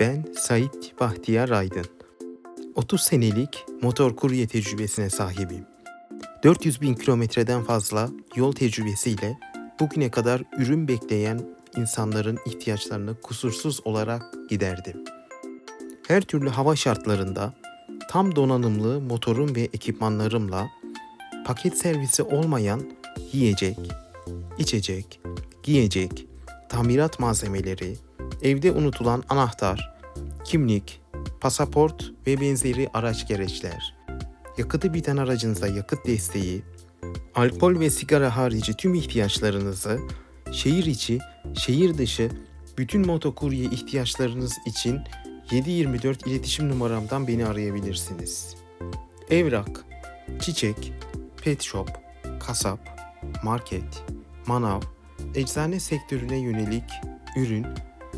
Ben Sait Bahtiyar Aydın. 30 senelik motor kurye tecrübesine sahibim. 400 bin kilometreden fazla yol tecrübesiyle bugüne kadar ürün bekleyen insanların ihtiyaçlarını kusursuz olarak giderdim. Her türlü hava şartlarında tam donanımlı motorum ve ekipmanlarımla paket servisi olmayan yiyecek, içecek, giyecek, tamirat malzemeleri, evde unutulan anahtar, kimlik, pasaport ve benzeri araç gereçler, yakıtı biten aracınıza yakıt desteği, alkol ve sigara harici tüm ihtiyaçlarınızı şehir içi, şehir dışı bütün motokurye ihtiyaçlarınız için 724 iletişim numaramdan beni arayabilirsiniz. Evrak, çiçek, pet shop, kasap, market, manav, eczane sektörüne yönelik ürün,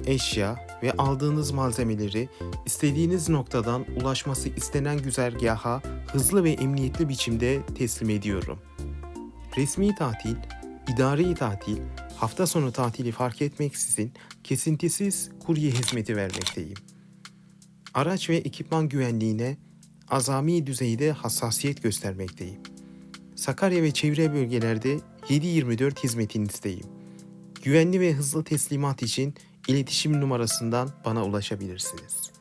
eşya ve aldığınız malzemeleri istediğiniz noktadan ulaşması istenen güzergaha hızlı ve emniyetli biçimde teslim ediyorum. Resmi tatil, idari tatil, hafta sonu tatili fark etmeksizin kesintisiz kurye hizmeti vermekteyim. Araç ve ekipman güvenliğine azami düzeyde hassasiyet göstermekteyim. Sakarya ve çevre bölgelerde 7/24 hizmetinizdeyim. Güvenli ve hızlı teslimat için iletişim numarasından bana ulaşabilirsiniz.